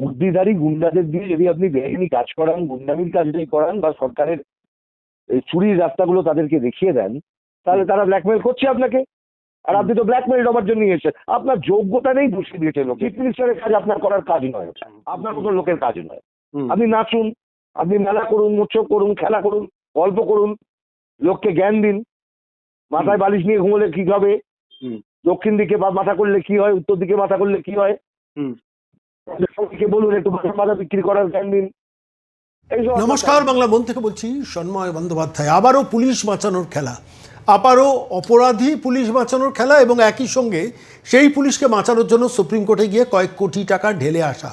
বুদ্ধিধারী গুন্ডাদের দিয়ে যদি আপনি বেআইনি কাজ করান গুন্ডামির কাজটাই করান বা সরকারের এই চুরির রাস্তাগুলো তাদেরকে দেখিয়ে দেন তাহলে তারা ব্ল্যাকমেল করছে আপনাকে। আর আপনি তো ব্ল্যাকমেল হবার জন্য এসেছেন। আপনার যোগ্যতা নেই বসিয়ে দিয়েছে লোক চিফ মিনিস্টারের কাজ আপনার করার কাজ নয় আপনার মতো লোকের কাজ নয়। আপনি নাচুন আপনি মেলা করুন উৎসব করুন খেলা করুন গল্প করুন লোককে জ্ঞান দিন। মাথায় বালিশ নিয়ে ঘুমোলে কি হবে। দক্ষিণ দিকে মাথা করলে কি হয়? উত্তর দিকে মাথা করলে কি হয়? হুম। সবাইকে বলুন একটু মাথা মাথা বিক্রি করার জ্ঞান দিন। নমস্কার বাংলা মন থেকে বলছি সন্ময় বন্দ্যোপাধ্যায়। আবারও পুলিশ বাঁচানোর খেলা। আবারও অপরাধী পুলিশ বাঁচানোর খেলা এবং একই সঙ্গে সেই পুলিশকে বাঁচানোর জন্য সুপ্রিম কোর্টে গিয়ে কয়েক কোটি টাকা ঢেলে আসা।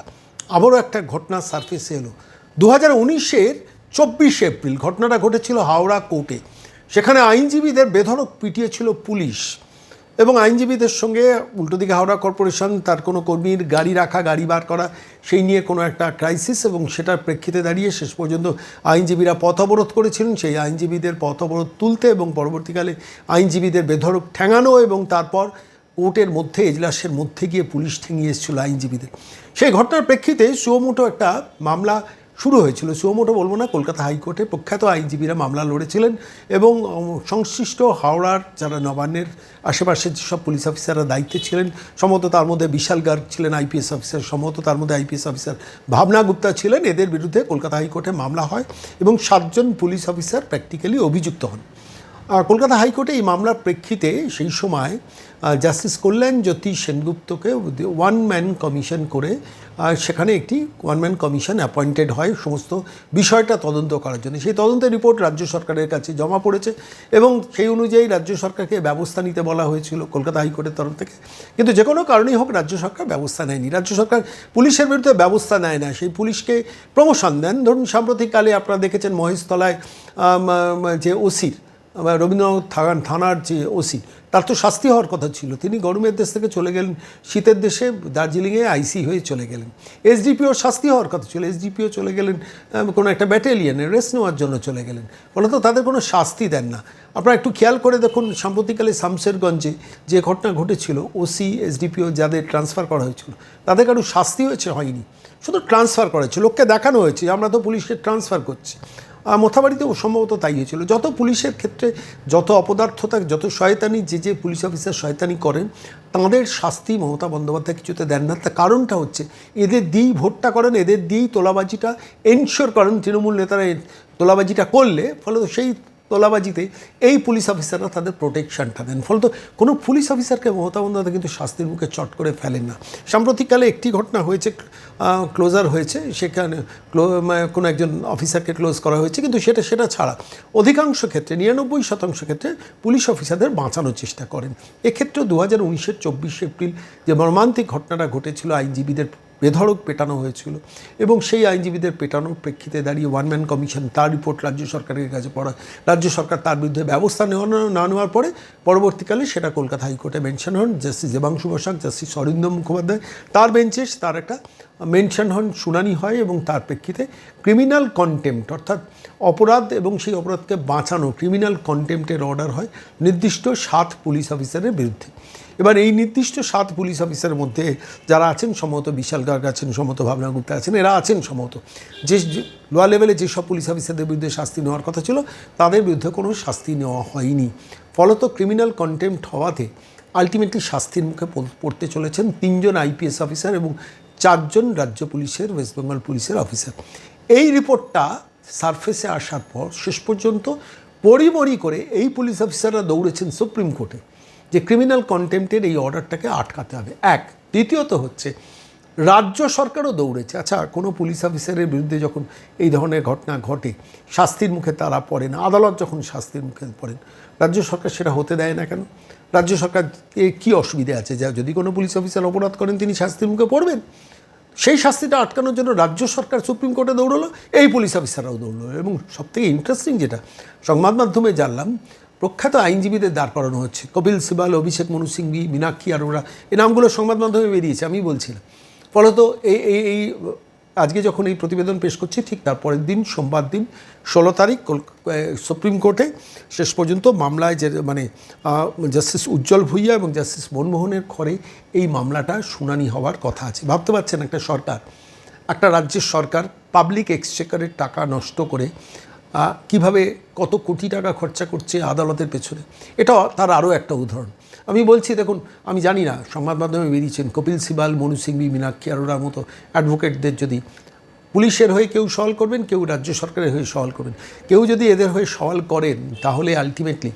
আবারও একটা ঘটনা সার্ফেসে এলো। দু হাজার উনিশের চব্বিশে এপ্রিল ঘটনাটা ঘটেছিল হাওড়া কোর্টে। সেখানে আইনজীবীদের বেধড়ক পিটিয়েছিল পুলিশ। এবং আইনজীবীদের সঙ্গে উল্টো দিকে হাওড়া কর্পোরেশন, তার কোনো কর্মীর গাড়ি রাখা, গাড়ি বার করা, সেই নিয়ে কোনো একটা ক্রাইসিস এবং সেটার প্রেক্ষিতে দাঁড়িয়ে শেষ পর্যন্ত আইনজীবীরা পথ অবরোধ করেছিলেন। সেই আইনজীবীদের পথ অবরোধ তুলতে এবং পরবর্তীকালে আইনজীবীদের বেধড়ক ঠেঙানো এবং তারপর কোর্টের মধ্যে, এজলাসের মধ্যে গিয়ে পুলিশ ঠেঙিয়ে এসেছিল আইনজীবীদের। সেই ঘটনার প্রেক্ষিতে সুমোটো একটা মামলা শুরু হয়েছিল। সুমোটো বলব না, কলকাতা হাইকোর্টে প্রখ্যাত আইনজীবীরা মামলা লড়েছিলেন এবং সংশ্লিষ্ট হাওড়ার যারা নবান্নের আশেপাশের যেসব পুলিশ অফিসাররা দায়িত্বে ছিলেন, সম্ভবত তার মধ্যে বিশাল গার্গ ছিলেন আইপিএস অফিসার, সম্ভবত তার মধ্যে আইপিএস অফিসার ভাবনা গুপ্তা ছিলেন। এদের বিরুদ্ধে কলকাতা হাইকোর্টে মামলা হয় এবং সাতজন পুলিশ অফিসার প্র্যাকটিক্যালি অভিযুক্ত হন। কলকাতা হাইকোর্টে এই মামলার প্রেক্ষিতে সেই সময় জাস্টিস কল্যাণ জ্যোতি সেনগুপ্তকে ওয়ান ম্যান কমিশন করে সেখানে একটি ওয়ান ম্যান কমিশন অ্যাপয়েন্টেড হয় সমস্ত বিষয়টা তদন্ত করার জন্য। সেই তদন্তের রিপোর্ট রাজ্য সরকারের কাছে জমা পড়েছে এবং সেই অনুযায়ী রাজ্য সরকারকে ব্যবস্থা নিতে বলা হয়েছিল কলকাতা হাইকোর্টের তরফ থেকে। কিন্তু যে কোনো কারণেই হোক রাজ্য সরকার ব্যবস্থা নেয়নি। রাজ্য সরকার পুলিশের বিরুদ্ধে ব্যবস্থা নেয় না। সেই পুলিশকে প্রমোশন দেন। ধরুন, সাম্প্রতিককালে আপনারা দেখেছেন মহেশতলায় যে ওসির রবীন্দ্রনাথ থানার থানার যে ওসি, তার তো শাস্তি হওয়ার কথা ছিল। তিনি গরমের দেশ থেকে চলে গেলেন, শীতের দেশে দার্জিলিংয়ে আইসি হয়ে চলে গেলেন। এসডিপিও শাস্তি হওয়ার কথা ছিল, এসডিপিও চলে গেলেন কোনো একটা ব্যাটালিয়নে রেস্ট নেওয়ার জন্য চলে গেলেন। ফলত তাদের কোনো শাস্তি দেন না। আপনারা একটু খেয়াল করে দেখুন, সাম্প্রতিককালে শামশেরগঞ্জে যে ঘটনা ঘটেছিল, ওসি, এসডিপিও যাদের ট্রান্সফার করা হয়েছিল, তাদের কারও শাস্তি হয়েছে, হয়নি। শুধু ট্রান্সফার করা হয়েছে, লোককে দেখানো হয়েছে, আমরা তো পুলিশকে ট্রান্সফার করছি। মোথাবাড়িতেও সম্ভবত তাই হয়েছিল। যত পুলিশের ক্ষেত্রে যত অপদার্থ অপদার্থতা যত শয়তানি, যে যে পুলিশ অফিসার শয়তানি করেন, তাঁদের শাস্তি মমতা বন্দ্যোপাধ্যায় কিছুতে দেন না। তার কারণটা হচ্ছে, এদের দিয়েই ভোটটা করেন, এদের দিয়েই তোলাবাজিটা এনশিওর করেন। তৃণমূল নেতারা তোলাবাজিটা করলে, ফলে সেই তোলাবাজিতে এই পুলিশ অফিসাররা তাদের প্রোটেকশনটা দেন ফলত কোনো পুলিশ অফিসারকে মমতা বন্দ্যোপাধ্যায় কিন্তু শাস্তির মুখে চট করে ফেলেন না। সাম্প্রতিককালে একটি ঘটনা হয়েছে ক্লোজার হয়েছে, সেখানে মানে কোনো একজন অফিসারকে ক্লোজ করা হয়েছে, কিন্তু সেটা সেটা ছাড়া অধিকাংশ ক্ষেত্রে, নিরানব্বই শতাংশ ক্ষেত্রে পুলিশ অফিসারদের বাঁচানোর চেষ্টা করেন। এক্ষেত্রে দু হাজার উনিশের চব্বিশে এপ্রিল যে মর্মান্তিক ঘটনাটা ঘটেছিল, আইনজীবীদের বেধড়ক পেটানো হয়েছিল এবং সেই আইনজীবীদের পেটানোর প্রেক্ষিতে দাঁড়িয়ে ওয়ান ম্যান কমিশন তার রিপোর্ট রাজ্য সরকারের কাছে পড়া। রাজ্য সরকার তার বিরুদ্ধে ব্যবস্থা নেওয়া না নেওয়ার পরে পরবর্তীকালে সেটা কলকাতা হাইকোর্টে মেনশন হন। জাস্টিস দেবাংশু বসাক, জাস্টিস অরিন্দম মুখোপাধ্যায় তার বেঞ্চে তার একটা মেনশন হন শুনানি হয় এবং তার প্রেক্ষিতে ক্রিমিনাল কন্টেম্প্ট অর্থাৎ অপরাধ এবং সেই অপরাধকে বাঁচানো ক্রিমিনাল কন্টেম্প্টের অর্ডার হয় নির্দিষ্ট সাত পুলিশ অফিসারের বিরুদ্ধে। এবার এই নির্দিষ্ট সাত পুলিশ অফিসারের মধ্যে যারা আছেন সম্ভবত বিশাল গার্গ আছেন, সম্ভবত ভাবনা গুপ্তা আছেন, এরা আছেন সম্ভবত। যে লোয়ার লেভেলে যেসব পুলিশ অফিসারদের বিরুদ্ধে শাস্তি নেওয়ার কথা ছিল, তাদের বিরুদ্ধে কোনো শাস্তি নেওয়া হয়নি। ফলত ক্রিমিনাল কন্টেম্প্ট হওয়াতে আলটিমেটলি শাস্তির মুখে পড়তে চলেছেন তিনজন আইপিএস অফিসার এবং চারজন রাজ্য পুলিশের ওয়েস্ট বেঙ্গল পুলিশের অফিসার এই রিপোর্টটা সারফেসে আসার পর শেষ পর্যন্ত পরিমরি করে এই পুলিশ অফিসাররা দৌড়েছেন সুপ্রিম কোর্টে যে ক্রিমিনাল কন্টেম্পটের এই অর্ডারটাকে আটকাতে হবে। এক, দ্বিতীয়ত হচ্ছে, রাজ্য সরকারও দৌড়েছে। আচ্ছা কোনো পুলিশ অফিসারের বিরুদ্ধে যখন এই ধরনের ঘটনা ঘটে, শাস্তির মুখে তারা পড়েন, আদালত যখন শাস্তির মুখে পড়েন, রাজ্য সরকার সেটা হতে দেয় না কেন? রাজ্য সরকার কী অসুবিধে আছে? যা যদি কোনো পুলিশ অফিসার অপরাধ করেন, তিনি শাস্তির মুখে পড়বেন? সেই শাস্তিটা আটকানোর জন্য রাজ্য সরকার সুপ্রিম কোর্টে দৌড়লো, এই পুলিশ অফিসাররাও দৌড়লো। এবং সবথেকে ইন্টারেস্টিং যেটা, সংবাদ মাধ্যমে জানলাম, প্রখ্যাত আইনজীবীদের দাঁড় করানো হচ্ছে। কপিল সিবাল, অভিষেক মনু সিংভি মীনাক্ষী আরোরা, এই নামগুলো সংবাদ মাধ্যমে বেরিয়েছে আমি বলছিলাম। ফলত এই এই এই আজকে যখন এই প্রতিবেদন পেশ করছি, ঠিক তার পরের দিন, সোমবার দিন, ষোলো তারিখ সুপ্রিম কোর্টে শেষ পর্যন্ত মামলায় যে মানে জাস্টিস উজ্জ্বল ভুইয়া এবং জাস্টিস মনমোহনের ঘরে এই মামলাটা শুনানি হওয়ার কথা আছে। ভাবতে পারছেন একটা সরকার? একটা রাজ্যের সরকার পাবলিক এক্সচেকারের টাকা নষ্ট করে কীভাবে কত কোটি টাকা খরচা করছে আদালতের পেছনে? এটা তার আরও একটা উদাহরণ। আমি বলছি, দেখুন, আমি জানি না, সংবাদ মাধ্যমে বেরিয়েছেন কপিল সিবাল, মনু সিংবি মীনাক্ষী আরোরার মতো অ্যাডভোকেটদের যদি পুলিশের হয়ে কেউ সওয়াল করবেন, কেউ রাজ্য সরকারের হয়ে সওয়াল করবেন। কেউ যদি এদের হয়ে সওয়াল করেন, তাহলে আলটিমেটলি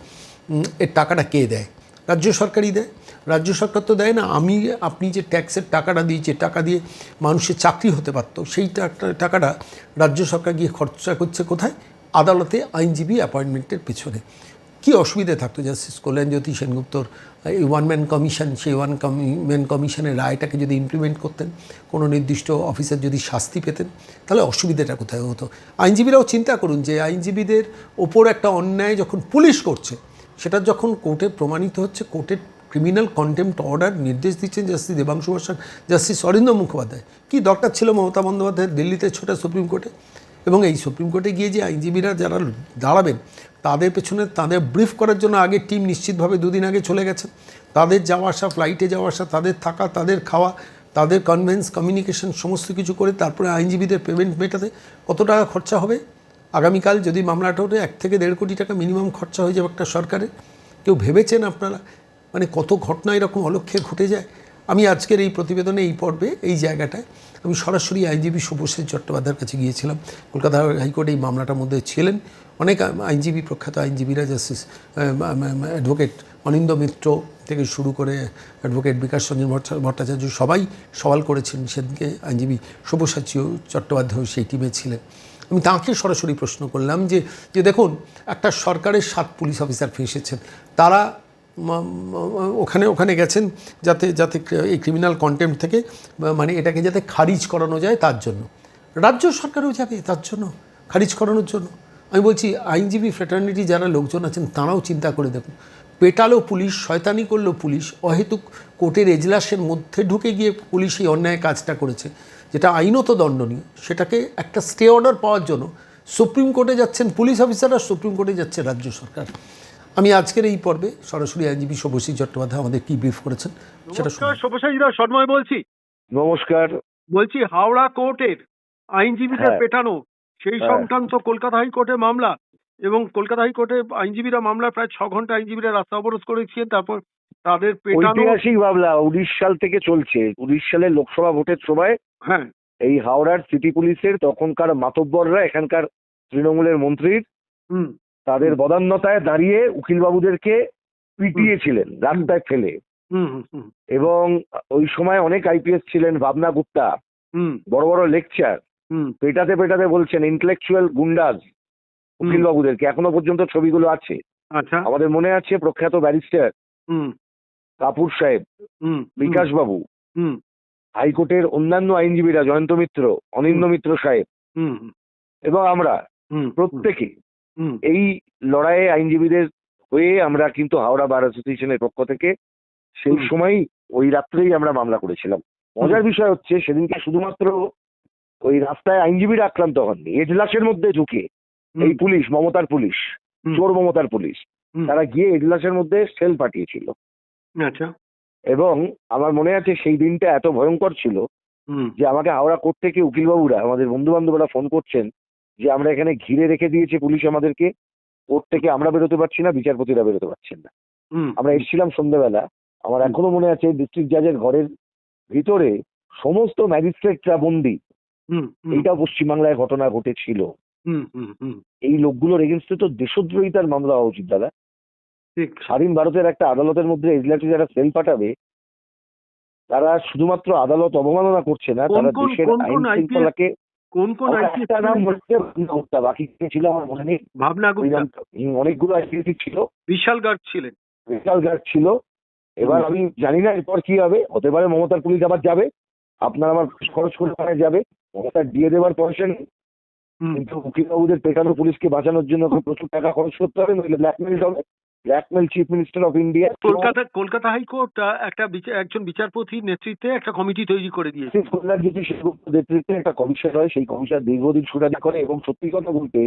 এর টাকাটা কে দেয়? রাজ্য সরকারই দেয়। রাজ্য সরকার তো দেয় না, আমি, আপনি যে ট্যাক্সের টাকাটা যে টাকা দিয়ে মানুষের চাকরি হতে পারতো, সেই টাকাটা রাজ্য সরকার গিয়ে খরচা করছে কোথায়? আদালতে আইনজীবী অ্যাপয়েন্টমেন্টের পেছনে। কি অসুবিধা থাকতো? জাস্টিস কল্যাণ জ্যোতি সেনগুপ্তর, এই ওয়ান ম্যান কমিশন সেই ওয়ান ম্যান কমিশনের রায়টাকে যদি ইমপ্লিমেন্ট করতেন, কোনো নির্দিষ্ট অফিসার যদি শাস্তি পেতেন, তাহলে অসুবিধাটা কোথায় হতো? আইনজীবীরাও চিন্তা করুন যে আইনজীবীদের ওপর একটা অন্যায় যখন পুলিশ করছে, সেটা যখন কোর্টে প্রমাণিত হচ্ছে, কোর্টের ক্রিমিনাল কন্টেম্পট অর্ডার নির্দেশ দিচ্ছেন জাস্টিস দেবাংশু বসাক জাস্টিস অরিন্দ মুখোপাধ্যায়। কী দরকার ছিল মমতা বন্দ্যোপাধ্যায়ের দিল্লিতে ছোটা সুপ্রিম কোর্টে? এবং এই সুপ্রিম কোর্টে গিয়ে যে আইনজীবীরা যারা দাঁড়াবেন, তাদের পেছনে তাদের ব্রিফ করার জন্য আগে টিম নিশ্চিতভাবে দুদিন আগে চলে গেছে। তাদের যাওয়া আসা ফ্লাইটে যাওয়া আসা, তাদের থাকা, তাদের খাওয়া, তাদের কনভেন্স কমিউনিকেশন সমস্ত কিছু করে তারপরে আইনজীবীদের পেমেন্ট মেটাতে কত টাকা খরচা হবে? আগামীকাল যদি মামলাটা ওঠে এক থেকে দেড় কোটি টাকা মিনিমাম খরচা হয়ে যাবে একটা সরকারের, কেউ ভেবেছেন আপনারা? মানে কত ঘটনা এরকম অলক্ষ্যে ঘটে যায়? আমি আজকের এই প্রতিবেদনে এই পর্বে, এই জায়গাটায় আমি সরাসরি আইনজীবী শুভশ্রী চট্টোপাধ্যায়ের কাছে গিয়েছিলাম। কলকাতা হাইকোর্টে এই মামলাটার মধ্যে ছিলেন। অনেক আইনজীবী, প্রখ্যাত আইনজীবীরা, জাস্টিস অ্যাডভোকেট অনিন্দ মিত্র থেকে শুরু করে অ্যাডভোকেট বিকাশ রঞ্জন ভট্টাচার্য সবাই সওয়াল করেছেন সেদিনকে আইনজীবী শুভসাচী চট্টোপাধ্যায় সেই টিমে ছিলেন। আমি তাঁকে সরাসরি প্রশ্ন করলাম যে যে দেখুন, একটা সরকারের সাত পুলিশ অফিসার ফেসেছেন তারা ওখানে ওখানে গেছেন যাতে যাতে এই ক্রিমিনাল কন্টেম্প থেকে মানে এটাকে যাতে খারিজ করানো যায় তার জন্য। রাজ্য সরকারও যাবে তার জন্য, খারিজ করানোর জন্য। আমি বলছি, আইনজীবী ফ্রেটার্নিটি যারা লোকজন আছেন, তারাও চিন্তা করে দেখুন। পেটালো পুলিশ, শয়তানি করল পুলিশ, অহেতুক কোর্টের এজলাসের মধ্যে ঢুকে গিয়ে পুলিশ এই অন্যায় কাজটা করেছে। যেটা আইনত দণ্ডনীয়, সেটাকে একটা স্টে অর্ডার পাওয়ার জন্য সুপ্রিম কোর্টে যাচ্ছেন, পুলিশ অফিসার আর সুপ্রিম কোর্টে যাচ্ছে রাজ্য সরকার। আমি আজকের এই পর্বে সরাসরি আইনজীবী শুভশ্রী চট্টোপাধ্যায় আমাদের কি ব্রিফ করেছেন সেটা। সন্ময় বলছি নমস্কার বলছি হাওড়া কোর্টের আইনজীবীদের হ্যাঁ। পেটানো সেই হ্যাঁ। সংক্রান্ত কলকাতা হাইকোর্টে মামলা এবং কলকাতা হাইকোর্টে আইনজীবীরা মামলা প্রায় ছ ঘণ্টা আইনজীবীরা রাস্তা অবরোধ করেছিলেন তারপর তাদের পেটানো ঐতিহাসিক মামলা উনিশ সাল থেকে চলছে উনিশ সালের লোকসভা ভোটের সময় হ্যাঁ এই হাওড়ার সিটি পুলিশের তখনকার মাতব্বররা এখানকার তৃণমূলের মন্ত্রীর হুম তাদের বদান্যতায় দাঁড়িয়ে উকিলবাবুদেরকে পিটিয়েছিলেন রাস্তায় ফেলে। হুম হুম, হুম। এবং ওই সময় অনেক আইপিএস ছিলেন ভাবনা গুপ্তা হুম। বড় বড় লেকচার। হুম। পেটাতে পেটাতে বলছেন ইন্টেলেকচুয়াল গুন্ডাজ উকিলবাবুদেরকে এখনও পর্যন্ত ছবিগুলো আছে। আচ্ছা। আমাদের মনে আছে প্রখ্যাত ব্যারিস্টার হুম। কাপুর সাহেব হুম বিকাশ বাবু হুম। হাইকোর্টের অন্যান্য আইনজীবীরা জয়ন্ত মিত্র অনিন্দ মিত্র সাহেব হুম হুম। এবং আমরা হুম। প্রত্যেকে এই লড়াইয়ে আইনজীবীদের হয়ে আমরা কিন্তু হাওড়া বার অ্যাসোসিয়েশনের পক্ষ থেকে সেই হুম। সময় ওই রাত্রেই আমরা মামলা করেছিলাম। মজার বিষয় হচ্ছে সেদিনকে শুধুমাত্র ওই রাস্তায় আইনজীবীরা আক্রান্ত হননি এজলাসের মধ্যে ঢুকে এই পুলিশ মমতার পুলিশ। চোর মমতার পুলিশ তারা গিয়ে এজলাসের মধ্যে সেল পাঠিয়েছিল। আচ্ছা। এবং আমার মনে আছে সেই দিনটা এত ভয়ঙ্কর ছিল যে আমাকে হাওড়া কোর্ট থেকে উকিলবাবুরা আমাদের বন্ধু বান্ধবরা ফোন করছেন যে আমরা এখানে ঘিরে রেখে দিয়েছে পুলিশ আমাদেরকে কোর্ট থেকে আমরা বেরোতে পারছি না বিচারপতিরা বেরোতে পারছেন না। আমরা এসেছিলাম সন্ধ্যাবেলা আমার এখনও মনে আছে ডিস্ট্রিক্ট জাজের ঘরের ভিতরে সমস্ত ম্যাজিস্ট্রেটরা বন্দি। এইটা পশ্চিমবাংলায় ঘটনা ঘটেছিল। এই লোকগুলোর এগেনস্টে তো দেশদ্রোহিতার মামলা হওয়া উচিত দাদা। স্বাধীন ভারতের একটা আদালতের মধ্যে এজলাসে যারা সেল পাঠাবে তারা শুধুমাত্র আদালত অবমাননা করছে না তারা দেশের আইন শৃঙ্খলাকে কোন কোন আইপিএস একটা নাম বলতে বাকি কে ছিল আমার মনে নেই। ভাবনা গুপ্তা। অনেকগুলো আইপিএসি ছিল। বিশাল গার্ড ছিলেন। বিশাল গার্ড ছিল। এবার আমি জানি না এরপর কি হবে। হতে পারে মমতার পুলিশ আবার যাবে। আপনার আমার খরচ করে ওখানে যাবে। মমতার দিয়ে দেওয়ার পয়সা নেই। কিন্তু উকিলবাবুদের পেটানো পুলিশকে বাঁচানোর জন্য প্রচুর টাকা খরচ করতে হবে নইলে ব্ল্যাকমেল হবে। Blackmail chief minister of India Kolkata Kolkata high court একটা একজন বিচারপতির নেতৃত্বে একটা কমিটি তৈরি করে দিয়েছে। কল্যাণ যদি সেগুপ্ত নেতৃত্বে একটা কমিশন হয় সেই কমিশন দীর্ঘদিন শুনানি করে এবং সত্যি কথা বলতে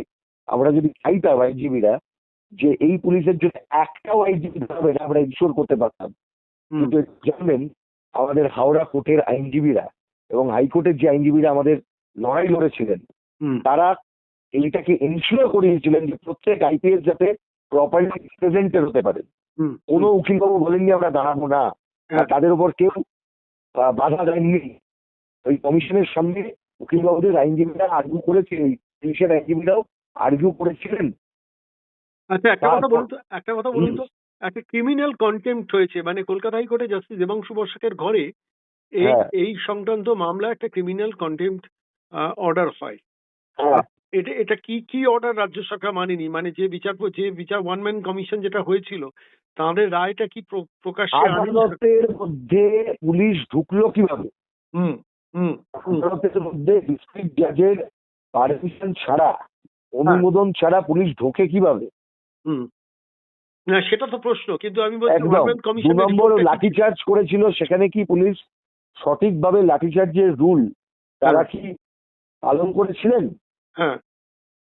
আমরা যদি চাইতাম আইনজীবীরা যে এই পুলিশের জন্য একটাও আইনজীবী হবে না আমরা ইনশোর করতে পারতাম। কিন্তু জানবেন আমাদের হাওড়া কোর্টের আইনজীবীরা এবং হাইকোর্টের যে আইনজীবীরা আমাদের লড়াই লড়েছিলেন তারা এইটাকে এনশিওর করিয়েছিলেন যে প্রত্যেক আইপিএস যাতে প্রপারলি রিপ্রেজেন্টেড হতে পারে। কোনো উকিলবাবু বলেননি আমরা দাঁড়াবো না। হ্যাঁ। তাদের উপর কেউ বাধা দেননি। ওই কমিশনের সামনে উকিলবাবুদের আইনজীবীরা আর্গু করেছে এই পুলিশের আইনজীবীরাও আর্গু করেছিলেন। আচ্ছা একটা কথা বলুন তো একটা কথা বলুন তো। একটা ক্রিমিনাল কন্টেম্পট হয়েছে মানে কলকাতা হাইকোর্টে জাস্টিস দেবাংশু বর্ষাকের ঘরে এই হ্যাঁ। এই সংক্রান্ত মামলা একটা ক্রিমিনাল কন্টেম্পট অর্ডার হয়। হ্যাঁ। এটা এটা কি কি অর্ডার রাজ্য সরকার মানেনি? মানে যে বিচার যে বিচার ওয়ান ম্যান কমিশন যেটা হয়েছিল তাদের রায়টা কি প্র- প্রকাশ্যে আদালতের মধ্যে পুলিশ ঢুকলো কীভাবে? হুম হুম আদালতের মধ্যে ডিস্ট্রিক্ট জাজের পারমিশন ছাড়া অনুমোদন ছাড়া পুলিশ ঢোকে কীভাবে? হুম। না সেটা তো প্রশ্ন কিন্তু আমি বলছি ওয়ান কমিশন নম্বর লাঠিচার্জ করেছিল সেখানে কি পুলিশ সঠিকভাবে লাঠিচার্জের রুল তারা কি পালন করেছিলেন? হ্যাঁ।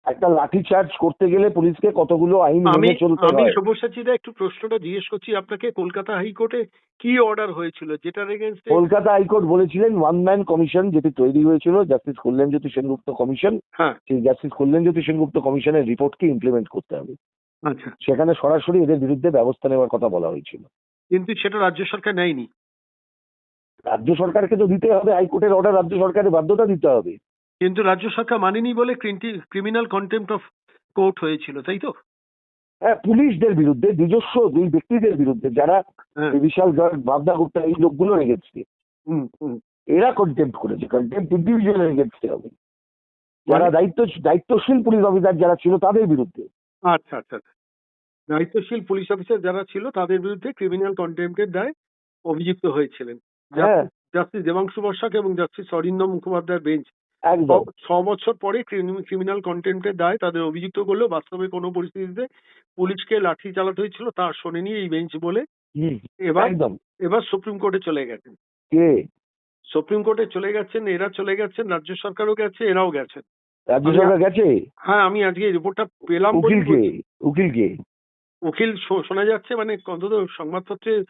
একটা লাঠিচার্জ করতে গেলে পুলিশকে কতগুলো আইন মেনে চলতে হয়? আমি সব্যসাচীদা একটু প্রশ্নটা জিজ্ঞেস করছি আপনাকে কলকাতা হাইকোর্টে কি অর্ডার হয়েছিল? যেটার এগেনস্টে কলকাতা হাইকোর্ট বলেছিলেন ওয়ান ম্যান কমিশন যেটি তৈরি হয়েছিল জাস্টিস কল্যাণজ্যোতি সেনগুপ্ত কমিশন হ্যাঁ। সেই জাস্টিস কল্যাণজ্যোতি সেনগুপ্ত কমিশনের রিপোর্টকে ইমপ্লিমেন্ট করতে হবে। আচ্ছা। সেখানে সরাসরি এদের বিরুদ্ধে ব্যবস্থা নেওয়ার কথা বলা হয়েছিল। কিন্তু সেটা রাজ্য সরকার নেয়নি। রাজ্য সরকারকে তো দিতে হবে হাইকোর্টের অর্ডার রাজ্য সরকারের বাধ্যতা দিতে হবে। কিন্তু রাজ্য সরকার মানেনি বলে ক্রিমিনাল কন্টেম্পট অফ কোর্ট হয়েছিল তাই তো? হ্যাঁ পুলিশদের বিরুদ্ধে নিজস্ব দুই ব্যক্তিদের বিরুদ্ধে যারা হ্যাঁ। বিশাল জয় ভাবনা গুপ্তা এই লোকগুলো হুম এরা কন্টেম্প করেছে কন্টেম্প ইন্ডিভিজুয়াল রেগেছে হবে যারা মানে- দায়িত্ব দায়িত্বশীল পুলিশ অফিসার যারা ছিল তাদের বিরুদ্ধে। আচ্ছা আচ্ছা আচ্ছা। দায়িত্বশীল পুলিশ অফিসার যারা ছিল তাদের বিরুদ্ধে ক্রিমিনাল কন্টেম্পটের দায় অভিযুক্ত হয়েছিলেন। হ্যাঁ। জাস্টিস দেবাংশু বর্ষাক এবং জাস্টিস অরিন্দম মুখোপাধ্যায়ের বেঞ্চ একদম। ছ বছর পরে ক্রিমিনাল কন্টেম্পটের দায় তাদের অভিযুক্ত করল বাস্তবে কোনো পরিস্থিতিতে পুলিশকে লাঠি চালাতে হয়েছিল তা শোনেনি এই বেঞ্চ বলে। এবার এবার সুপ্রিম কোর্টে চলে গেছেন। কে? সুপ্রিম কোর্টে চলে গেছেন এরা চলে গেছেন রাজ্য সরকারও গেছে এরাও গেছেন। রাজ্য সরকার গেছে? হ্যাঁ আমি আজকে এই রিপোর্টটা পেলাম কে। উকিল কে উকিল শোনা যাচ্ছে মানে অন্তত সংবাদপত্রে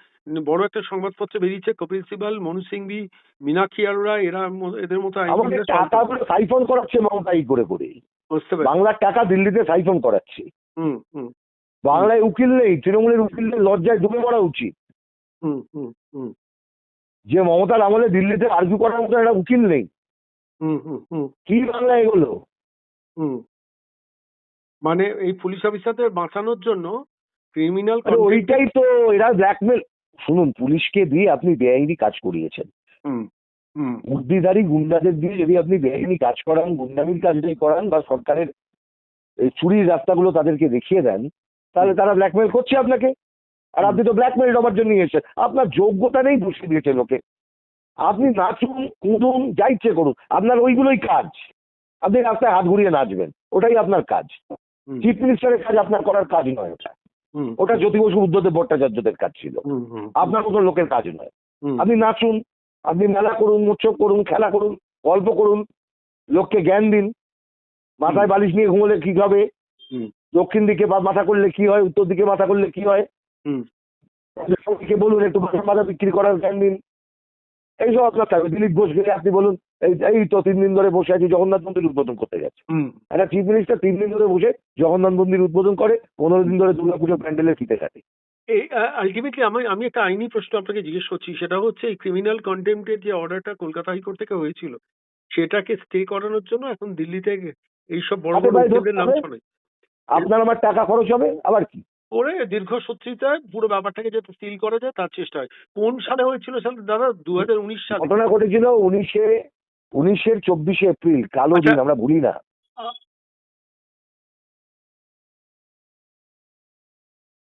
বড় একটা সংবাদপত্রে বেরিয়েছে কপিল সিবাল মনু সিংভি মীনাক্ষী আরোরা এরা এদের মতো টাকাগুলো সাইফন করাচ্ছে মমতা এই করে। করে বাংলার টাকা দিল্লিতে সাইফন করাচ্ছে। হুম হুম। বাংলায় উকিল নেই তৃণমূলের উকিলদের লজ্জায় ডুবে মরা উচিত। হুম হুম হুম। যে মমতার আমলে দিল্লিতে আর্গু করার মতো একটা উকিল নেই। হুম হুম হুম। কি বাংলা এগুলো? হুম। মানে এই পুলিশ অফিসারদের বাঁচানোর জন্য ক্রিমিনাল ওইটাই তো এরা ব্ল্যাকমেল শুনুন পুলিশকে দিয়ে আপনি বেআইনি কাজ করিয়েছেন। বুদ্ধিধারী গুন্ডাদের দিয়ে যদি আপনি বেআইনি কাজ করান গুন্ডামির কাজটাই করান বা সরকারের চুরির রাস্তাগুলো তাদেরকে দেখিয়ে দেন তাহলে তারা ব্ল্যাকমেল করছে আপনাকে। আর আপনি তো ব্ল্যাকমেল ডবার জন্য এসেছেন। আপনার যোগ্যতা নেই বসিয়ে দিয়েছে লোকে। আপনি নাচুন কুদুন যা ইচ্ছে করুন। আপনার ওইগুলোই কাজ। আপনি রাস্তায় হাত ঘুরিয়ে নাচবেন। ওটাই আপনার কাজ। চিফ মিনিস্টারের কাজ আপনার করার কাজ নয় ওটা। ওটা জ্যোতি বসু বুদ্ধদেব ভট্টাচার্যদের কাজ ছিল। আপনার মতো লোকের কাজ নয়। আপনি নাচুন আপনি মেলা করুন উৎসব করুন খেলা করুন গল্প করুন লোককে জ্ঞান দিন। মাথায় বালিশ নিয়ে ঘুমোলে কি হবে। দক্ষিণ দিকে মাথা করলে কি হয়? উত্তর দিকে মাথা করলে কি হয়? বলুন একটু মাথা মাথা বিক্রি করার জ্ঞান দিন। এইসব আপনার থাকবে। দিলীপ ঘোষ গেলে আপনি বলুন এই এই তো তিন দিন ধরে বসে আছি জগন্নাথ মন্দির উদ্বোধন করতে গেছে একটা চিফ মিনিস্টার তিন দিন ধরে বসে জগন্নাথ মন্দির উদ্বোধন করে পনেরো দিন ধরে দুর্গাপুজোর প্যান্ডেলের ফিতে কাটে এই আলটিমেটলি আমি আমি একটা আইনি প্রশ্ন আপনাকে জিজ্ঞেস করছি সেটা হচ্ছে এই ক্রিমিনাল কন্টেম্পটের যে অর্ডারটা কলকাতা হাইকোর্ট থেকে হয়েছিল সেটাকে স্টে করানোর জন্য এখন দিল্লিতে এইসব বড় বড় নাম শোনে আপনার আমার টাকা খরচ হবে আবার কি? করে দীর্ঘসূত্রিতায় পুরো ব্যাপারটাকে যাতে সিল করা যায় তার চেষ্টা হয়। কোন সালে হয়েছিল দাদা? দু হাজার উনিশ সালে। ঘটনা ঘটেছিল উনিশে উনিশের চব্বিশে এপ্রিল কালো আচ্ছা। দিন আমরা ভুলি না